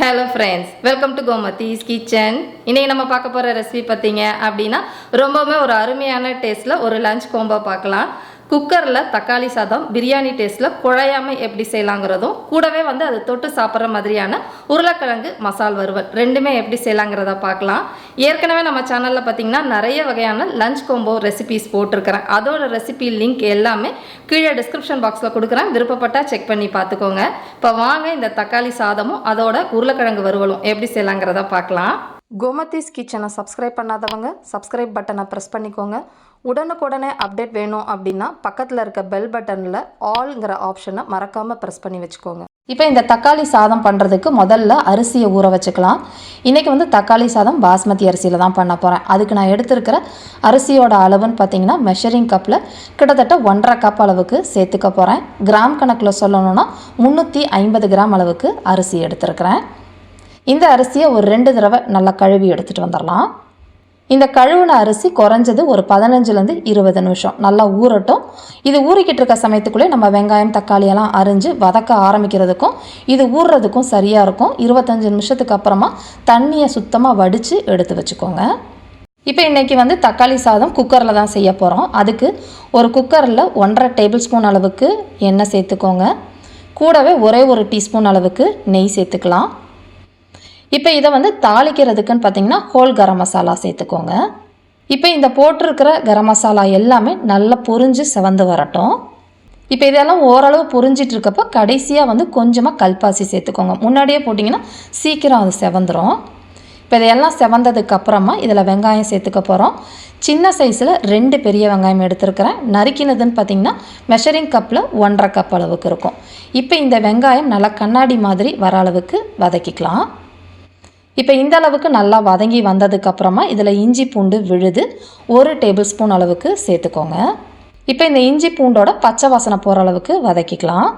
Hello friends welcome to Gomathi's kitchen இன்றைக்கி நம்ம பார்க்க போகிற ரெசிபி பார்த்தீங்க அப்படின்னா ரொம்பவுமே ஒரு அருமையான டேஸ்ட்டில் ஒரு லஞ்ச் கோம்போ பார்க்கலாம். குக்கரில் தக்காளி சாதம் பிரியாணி டேஸ்ட்டில் குழையாம எப்படி செய்யலாங்கிறதும் கூடவே வந்து அது தொட்டு சாப்பிட்ற மாதிரியான உருளைக்கிழங்கு மசால் வறுவல் ரெண்டுமே எப்படி செய்யலாங்கிறத பார்க்கலாம். ஏற்கனவே நம்ம சேனலில் பார்த்தீங்கன்னா நிறைய வகையான லஞ்ச் கோம்போ ரெசிபிஸ் போட்டிருக்கிறேன். அதோட ரெசிபி லிங்க் எல்லாமே கீழே டிஸ்கிரிப்ஷன் பாக்ஸில் கொடுக்குறேன். விருப்பப்பட்டால் செக் பண்ணி பார்த்துக்கோங்க. இப்போ வாங்க இந்த தக்காளி சாதமும் அதோட உருளைக்கிழங்கு வறுவலும் எப்படி செய்யலாங்கிறத பார்க்கலாம். கோமதிஸ் கிச்சனை சப்ஸ்கிரைப் பண்ணாதவங்க சப்ஸ்கிரைப் பட்டனை ப்ரெஸ் பண்ணிக்கோங்க. உடனுக்குடனே அப்டேட் வேணும் அப்படின்னா பக்கத்தில் இருக்க பெல் பட்டனில் ஆல்ங்கிற ஆப்ஷனை மறக்காமல் ப்ரெஸ் பண்ணி வச்சுக்கோங்க. இப்போ இந்த தக்காளி சாதம் பண்ணுறதுக்கு முதல்ல அரிசியை ஊற வச்சுக்கலாம். இன்றைக்கி வந்து தக்காளி சாதம் பாஸ்மதி அரிசியில் தான் பண்ண போகிறேன் அதுக்கு நான் எடுத்திருக்கிற அரிசியோட அளவுன்னு பார்த்தீங்கன்னா மெஷரிங் கப்பில் கிட்டத்தட்ட ஒன்றரை கப் அளவுக்கு சேர்த்துக்க போகிறேன் கிராம் கணக்கில் சொல்லணும்னா முந்நூற்றி ஐம்பது கிராம் அளவுக்கு அரிசி எடுத்திருக்கிறேன். இந்த அரிசியை ஒரு ரெண்டு தடவை நல்லா கழுவி எடுத்துகிட்டு வந்துடலாம். இந்த கழுவுன அரிசி குறைஞ்சது ஒரு பதினஞ்சுலேருந்து இருபது நிமிஷம். நல்லா ஊறட்டும். இது ஊறிக்கிட்டு இருக்க சமயத்துக்குள்ளே நம்ம வெங்காயம் தக்காளியெல்லாம் அரிஞ்சு வதக்க ஆரம்பிக்கிறதுக்கும் இது ஊறுறதுக்கும் சரியாக இருக்கும். இருபத்தஞ்சு நிமிஷத்துக்கு அப்புறமா தண்ணியை சுத்தமாக வடித்து எடுத்து வச்சுக்கோங்க. இப்போ இன்றைக்கி வந்து தக்காளி சாதம் குக்கரில் தான் செய்ய போகிறோம் அதுக்கு ஒரு குக்கரில் ஒன்றரை டேபிள் ஸ்பூன் அளவுக்கு எண்ணெய் சேர்த்துக்கோங்க. கூடவே ஒரே ஒரு டீஸ்பூன் அளவுக்கு நெய் சேர்த்துக்கலாம். இப்போ இதை வந்து தாளிக்கிறதுக்குன்னு பார்த்தீங்கன்னா ஹோல் கரம் மசாலா சேர்த்துக்கோங்க. இப்போ இந்த போட்டிருக்கிற கரம் மசாலா எல்லாமே நல்லா பொரிஞ்சு செவந்து வரட்டும். இப்போ இதெல்லாம் ஓரளவு பொரிஞ்சிட்டு இருக்கப்போ கடைசியாக வந்து கொஞ்சமாக கல்பாசி சேர்த்துக்கோங்க. முன்னாடியே போட்டிங்கன்னா சீக்கிரம் அது செவந்துடும் இப்போ இதையெல்லாம் செவந்ததுக்கு அப்புறமா இதில் வெங்காயம் சேர்த்துக்க போகிறோம் சின்ன சைஸில் ரெண்டு பெரிய வெங்காயம் எடுத்துருக்கிறேன். நறுக்கினதுன்னு பார்த்தீங்கன்னா மெஷரிங் கப்பில் ஒன்றரை கப் அளவுக்கு இருக்கும். இப்போ இந்த வெங்காயம் நல்லா கண்ணாடி மாதிரி வர அளவுக்கு வதக்கிக்கலாம். இப்போ இந்த அளவுக்கு நல்லா வதங்கி வந்ததுக்கப்புறமா இதில் இஞ்சி பூண்டு விழுது ஒரு டேபிள் ஸ்பூன் அளவுக்கு சேர்த்துக்கோங்க. இப்போ இந்த இஞ்சி பூண்டோட பச்சை வாசனை போகிற அளவுக்கு வதக்கிக்கலாம்.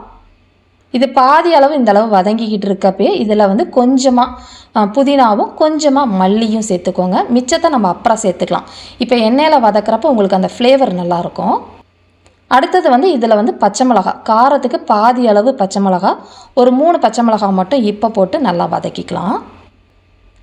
இது பாதி அளவு இந்த அளவு வதங்கிக்கிட்டு இருக்கப்பே இதில் வந்து கொஞ்சமாக புதினாவும் கொஞ்சமாக மல்லியும் சேர்த்துக்கோங்க. மிச்சத்தை நம்ம அப்புறம் சேர்த்துக்கலாம். இப்போ எண்ணெயில் வதக்கிறப்ப உங்களுக்கு அந்த ஃப்ளேவர் நல்லாயிருக்கும் அடுத்தது வந்து இதில் வந்து பச்சை மிளகா காரத்துக்கு பாதி அளவு பச்சை மிளகா ஒரு மூணு பச்சை மிளகா மட்டும் இப்போ போட்டு நல்லா வதக்கிக்கலாம்.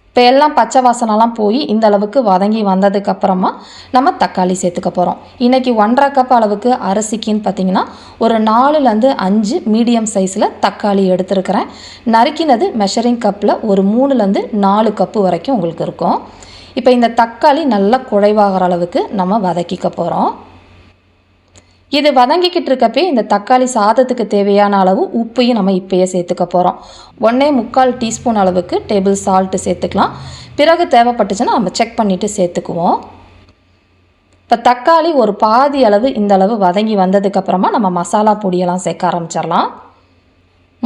இப்போ எல்லாம் பச்சை வாசனெல்லாம் போய் இந்த அளவுக்கு வதங்கி வந்ததுக்கப்புறமா நம்ம தக்காளி சேர்த்துக்க போகிறோம் இன்றைக்கி ஒன்றரை கப் அளவுக்கு அரிசிக்குன்னு பார்த்தீங்கன்னா ஒரு நாலுலேருந்து அஞ்சு மீடியம் சைஸில் தக்காளி எடுத்துருக்கிறேன். நறுக்கினது மெஷரிங் கப்பில் ஒரு மூணுலேருந்து நாலு கப்பு வரைக்கும் உங்களுக்கு இருக்கும். இப்போ இந்த தக்காளி நல்லா குழைவாகிற அளவுக்கு நம்ம வதக்கிக்க போகிறோம் இது வதங்கிக்கிட்டு இருக்கப்பே இந்த தக்காளி சாதத்துக்கு தேவையான அளவு உப்பையும் நம்ம இப்பயே சேர்த்துக்க போகிறோம் ஒன்றே முக்கால் டீஸ்பூன் அளவுக்கு டேபிள் சால்ட்டு சேர்த்துக்கலாம். பிறகு தேவைப்பட்டுச்சுன்னா நம்ம செக் பண்ணிவிட்டு சேர்த்துக்குவோம். இப்போ தக்காளி ஒரு பாதி அளவு இந்த அளவு வதங்கி வந்ததுக்கப்புறமா நம்ம மசாலா பொடியெல்லாம் சேர்க்க ஆரம்பிச்சிடலாம்.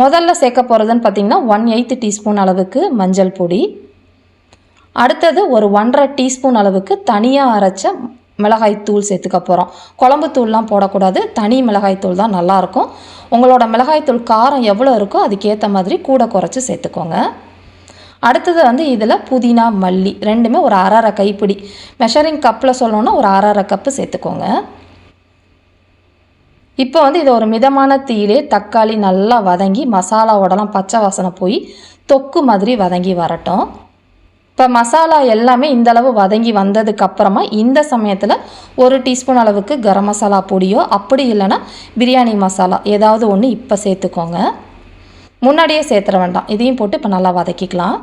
முதல்ல சேர்க்க போகிறதுன்னு பார்த்திங்கன்னா ஒன் எயித்து டீஸ்பூன் அளவுக்கு மஞ்சள் பொடி. அடுத்தது ஒரு ஒன்றரை டீஸ்பூன் அளவுக்கு தனியாக அரைச்ச மிளகாய் தூள் சேர்த்துக்க போகிறோம் குழம்பு தூள்லாம் போடக்கூடாது. தனி மிளகாய் தூள் தான் நல்லாயிருக்கும் உங்களோட மிளகாய் தூள் காரம் எவ்வளோ இருக்கோ அதுக்கேற்ற மாதிரி கூட குறைச்சி சேர்த்துக்கோங்க. அடுத்தது வந்து இதில் புதினா மல்லி ரெண்டுமே ஒரு அரை அரை கைப்பிடி. மெஷரிங் கப்பில் சொல்லணுன்னா ஒரு அரை அரை கப்பு சேர்த்துக்கோங்க. இப்போ வந்து இது ஒரு மிதமான தீயிலே தக்காளி நல்லா வதங்கி மசாலாவோடலாம் பச்சை வாசனை போய் தொக்கு மாதிரி வதங்கி வரட்டும். இப்போ மசாலா எல்லாமே இந்த அளவு வதங்கி வந்ததுக்கு அப்புறமா இந்த சமயத்தில் ஒரு டீஸ்பூன் அளவுக்கு கரம் மசாலா பொடியோ அப்படி இல்லைன்னா பிரியாணி மசாலா ஏதாவது ஒன்று இப்போ சேர்த்துக்கோங்க. முன்னாடியே சேர்த்துற வேண்டாம். இதையும் போட்டு இப்போ நல்லா வதக்கிக்கலாம்.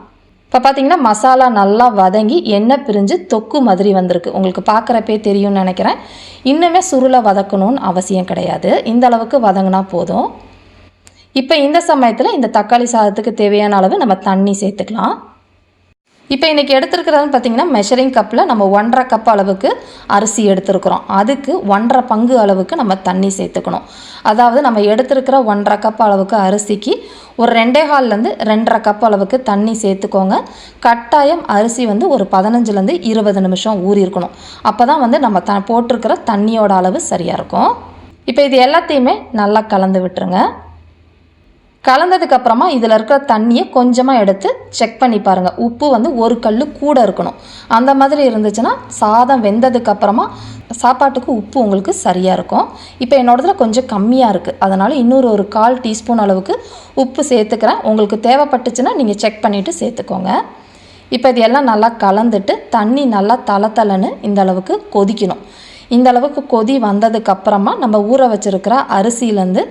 இப்போ பார்த்தீங்கன்னா மசாலா நல்லா வதங்கி எண்ணெய் பிரிஞ்சு தொக்கு மாதிரி வந்திருக்கு. உங்களுக்கு பார்க்குறப்பே தெரியும்னு நினைக்கிறேன். இன்னுமே சுருளை வதக்கணும்னு அவசியம் கிடையாது. இந்த அளவுக்கு வதங்கினா போதும். இப்போ இந்த சமயத்தில் இந்த தக்காளி சாதத்துக்கு தேவையான அளவு நம்ம தண்ணி சேர்த்துக்கலாம். இப்போ இன்றைக்கி எடுத்துருக்கிறதுன்னு பார்த்தீங்கன்னா மெஷரிங் கப்பில் நம்ம ஒன்றரை கப் அளவுக்கு அரிசி எடுத்துருக்குறோம். அதுக்கு ஒன்றரை பங்கு அளவுக்கு நம்ம தண்ணி சேர்த்துக்கணும். அதாவது நம்ம எடுத்துருக்கிற ஒன்றரை கப் அளவுக்கு அரிசிக்கு ஒரு ரெண்டே ஹால்லேருந்து ரெண்டரை கப் அளவுக்கு தண்ணி சேர்த்துக்கோங்க. கட்டாயம் அரிசி வந்து ஒரு பதினஞ்சுலேருந்து இருபது நிமிஷம் ஊறி இருக்கணும். அப்போ தான் வந்து நம்ம த போட்டிருக்கிற தண்ணியோட அளவு சரியாக இருக்கும். இப்போ இது எல்லாத்தையுமே நல்லா கலந்து விட்டுருங்க. கலந்ததுக்கு அப்புறமா இதில் இருக்கிற தண்ணியை கொஞ்சமாக எடுத்து செக் பண்ணி பாருங்கள் உப்பு வந்து ஒரு கல் கூட இருக்கணும். அந்த மாதிரி இருந்துச்சுன்னா சாதம் வெந்ததுக்கு அப்புறமா சாப்பாட்டுக்கு உப்பு உங்களுக்கு சரியாக இருக்கும். இப்போ என்னோடதுல கொஞ்சம் கம்மியாக இருக்குது அதனால் இன்னொரு ஒரு கால் டீஸ்பூன் அளவுக்கு உப்பு சேர்த்துக்கிறேன். உங்களுக்கு தேவைப்பட்டுச்சுன்னா நீங்கள் செக் பண்ணிவிட்டு சேர்த்துக்கோங்க. இப்போ இது எல்லாம் நல்லா கலந்துட்டு தண்ணி நல்லா தள தளன்னு இந்த அளவுக்கு கொதிக்கணும். இந்த அளவுக்கு கொதி வந்ததுக்கு அப்புறமா நம்ம ஊற வச்சுருக்கிற அரிசியிலேருந்து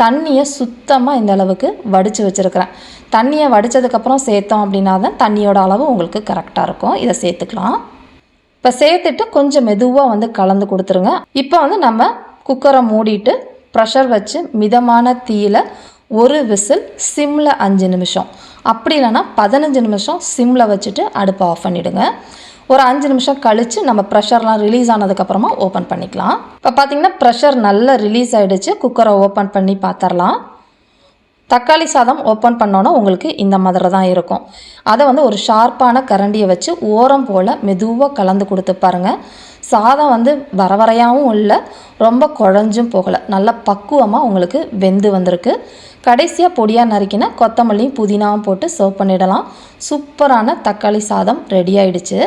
தண்ணியை சுத்தமாக இந்த அளவுக்கு வடித்து வச்சுருக்கிறேன். தண்ணியை வடித்ததுக்கப்புறம் சேர்த்தோம் அப்படின்னா தான் தண்ணியோட அளவு உங்களுக்கு கரெக்டாக இருக்கும். இதை சேர்த்துக்கலாம். இப்போ சேர்த்துட்டு கொஞ்சம் மெதுவாக வந்து கலந்து கொடுத்துருங்க. இப்போ வந்து நம்ம குக்கரை மூடிட்டு ப்ரெஷர் வச்சு மிதமான தீயில் ஒரு விசில் சிம்மில் அஞ்சு நிமிஷம். அப்படி இல்லைன்னா பதினஞ்சு நிமிஷம் சிம்மில் வச்சுட்டு அடுப்பை ஆஃப் பண்ணிவிடுங்க ஒரு அஞ்சு நிமிஷம் கழித்து நம்ம ப்ரெஷர்லாம் ரிலீஸ் ஆனதுக்கப்புறமா ஓப்பன் பண்ணிக்கலாம். இப்போ பார்த்தீங்கன்னா ப்ரெஷர் நல்லா ரிலீஸ் ஆகிடுச்சு குக்கரை ஓப்பன் பண்ணி பார்த்துடலாம் தக்காளி சாதம் ஓப்பன் பண்ணோன்னா உங்களுக்கு இந்த மாதிரி தான் இருக்கும். அதை வந்து ஒரு ஷார்ப்பான கரண்டியை வச்சு ஓரம் போல் மெதுவாக கலந்து கொடுத்து பாருங்கள் சாதம் வந்து வரவரையாகவும் இல்லை ரொம்ப குழஞ்சும் போகலை. நல்லா பக்குவமாக உங்களுக்கு வெந்து வந்திருக்கு. கடைசியாக பொடியாக நறுக்கினா கொத்தமல்லியும் புதினாவும் போட்டு சர்வ் பண்ணிடலாம். சூப்பரான தக்காளி சாதம் ரெடி ஆயிடுச்சு.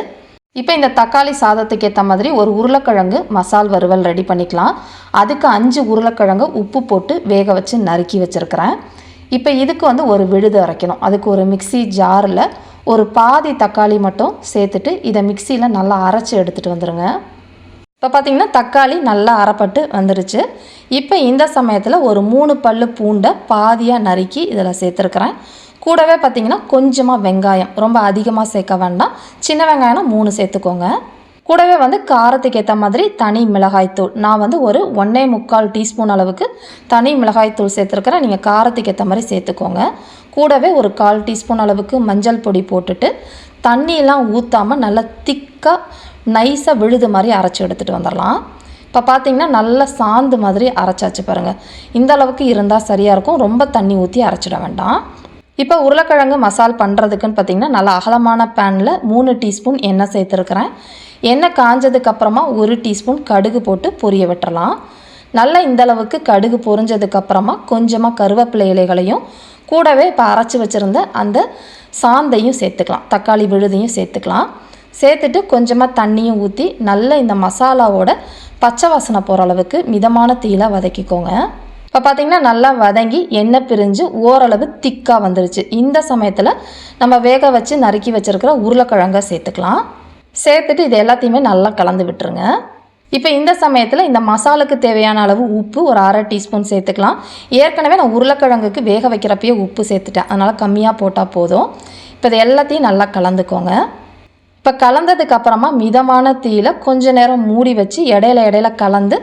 இப்போ இந்த தக்காளி சாதத்துக்கு ஏற்ற மாதிரி ஒரு உருளைக்கிழங்கு மசால் வறுவல் ரெடி பண்ணிக்கலாம். அதுக்கு அஞ்சு உருளைக்கிழங்கு உப்பு போட்டு வேக வச்சு நறுக்கி வச்சுருக்கிறேன். இப்போ இதுக்கு வந்து ஒரு விழுது அரைக்கணும். அதுக்கு ஒரு மிக்ஸி ஜாரில் ஒரு பாதி தக்காளி மட்டும் சேர்த்துட்டு இதை மிக்சியில் நல்லா அரைச்சி எடுத்துகிட்டு வந்துடுங்க இப்போ பார்த்தீங்கன்னா தக்காளி நல்லா அரைப்பட்டு வந்துருச்சு. இப்போ இந்த சமயத்தில் ஒரு மூணு பல்லு பூண்டை பாதியாக நறுக்கி இதில் சேர்த்துருக்குறேன். கூடவே பார்த்தீங்கன்னா கொஞ்சமாக வெங்காயம் ரொம்ப அதிகமாக சேர்க்க வேண்டாம். சின்ன வெங்காயம்னா மூணு சேர்த்துக்கோங்க. கூடவே வந்து காரத்துக்கு ஏற்ற மாதிரி தனி மிளகாய்த்தூள் நான் வந்து ஒரு ஒன்றே முக்கால் டீஸ்பூன் அளவுக்கு தனி மிளகாய்த்தூள் சேர்த்துருக்கிறேன். நீங்கள் காரத்துக்கு ஏற்ற மாதிரி சேர்த்துக்கோங்க. கூடவே ஒரு கால் டீஸ்பூன் அளவுக்கு மஞ்சள் பொடி போட்டுட்டு தண்ணியெல்லாம் ஊற்றாமல் நல்லா திக்காக நைஸாக விழுது மாதிரி அரைச்சி எடுத்துகிட்டு வந்துடலாம் இப்போ பார்த்தீங்கன்னா நல்லா சாந்து மாதிரி அரைச்சாச்சு பாருங்கள் இந்த அளவுக்கு இருந்தால் சரியாக இருக்கும். ரொம்ப தண்ணி ஊற்றி அரைச்சிட வேண்டாம். இப்போ உருளைக்கிழங்கு மசால் பண்ணுறதுக்குன்னு பார்த்தீங்கன்னா நல்லா அகலமான பேனில் மூணு டீஸ்பூன் எண்ணெய் சேர்த்துருக்குறேன். எண்ணெய் காஞ்சதுக்கப்புறமா ஒரு டீஸ்பூன் கடுகு போட்டு பொரிய விட்டுறலாம். நல்லா இந்த அளவுக்கு கடுகு பொரிஞ்சதுக்கப்புறமா கொஞ்சமாக கருவேப்பிலை இலைகளையும் கூடவே இப்போ அரைச்சி வச்சுருந்த அந்த சாந்தையும் சேர்த்துக்கலாம். தக்காளி விழுதையும் சேர்த்துக்கலாம். சேர்த்துட்டு கொஞ்சமாக தண்ணியும் ஊற்றி நல்ல இந்த மசாலாவோட பச்சை வாசனை போகிற அளவுக்கு மிதமான தீயில் வதக்கிக்கோங்க. இப்போ பார்த்தீங்கன்னா நல்லா வதங்கி எண்ணெய் பிரிஞ்சு ஓரளவு திக்காக வந்துருச்சு. இந்த சமயத்தில் நம்ம வேக வச்சு நறுக்கி வச்சுருக்கிற உருளைக்கிழங்க சேர்த்துக்கலாம். சேர்த்துட்டு இது எல்லாத்தையுமே நல்லா கலந்து விட்டுருங்க. இப்போ இந்த சமயத்தில் இந்த மசாலுக்கு தேவையான அளவு உப்பு ஒரு அரை டீஸ்பூன் சேர்த்துக்கலாம். ஏற்கனவே நான் உருளைக்கிழங்குக்கு வேக வைக்கிறப்பயே உப்பு சேர்த்துட்டேன். அதனால் கம்மியாக போட்டால் போதும். இப்போ இது எல்லாத்தையும் நல்லா கலந்துக்கோங்க. இப்போ கலந்ததுக்கு அப்புறமா மிதமான தீயில் கொஞ்ச நேரம் மூடி வச்சு இடையில இடையில கலந்து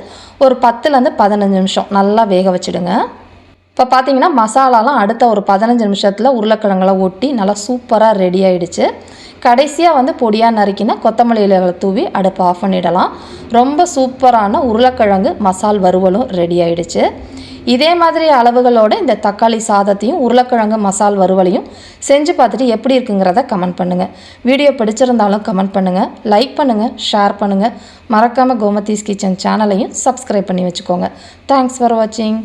ஒரு பத்துலேருந்து பதினஞ்சு நிமிஷம் நல்லா வேக வச்சுடுங்க. இப்போ பார்த்தீங்கன்னா மசாலாலாம் அடுத்த ஒரு பதினஞ்சு நிமிஷத்தில் உருளைக்கிழங்குல ஒட்டி நல்லா சூப்பராக ரெடி ஆகிடுச்சு கடைசியாக வந்து பொடியாக நறுக்கினா கொத்தமல்லி இலைகளை தூவி அடுப்பை ஆஃப் பண்ணிடலாம். ரொம்ப சூப்பரான உருளைக்கிழங்கு மசால் வறுவலும் ரெடி ஆகிடுச்சு இதே மாதிரி அளவுகளோட இந்த தக்காளி சாதத்தையும் உருளைக்கிழங்கு மசால் வறுவலையும் செஞ்சு பார்த்துட்டு எப்படி இருக்குங்கிறத கமெண்ட் பண்ணுங்கள் வீடியோ பிடிச்சிருந்தாலும் கமெண்ட் பண்ணுங்கள் லைக் பண்ணுங்கள் ஷேர் பண்ணுங்கள் மறக்காமல் கோமதீஸ் கிச்சன் சேனலையும் சப்ஸ்கிரைப் பண்ணி வச்சுக்கோங்க. தேங்க்ஸ் ஃபார் வாட்சிங்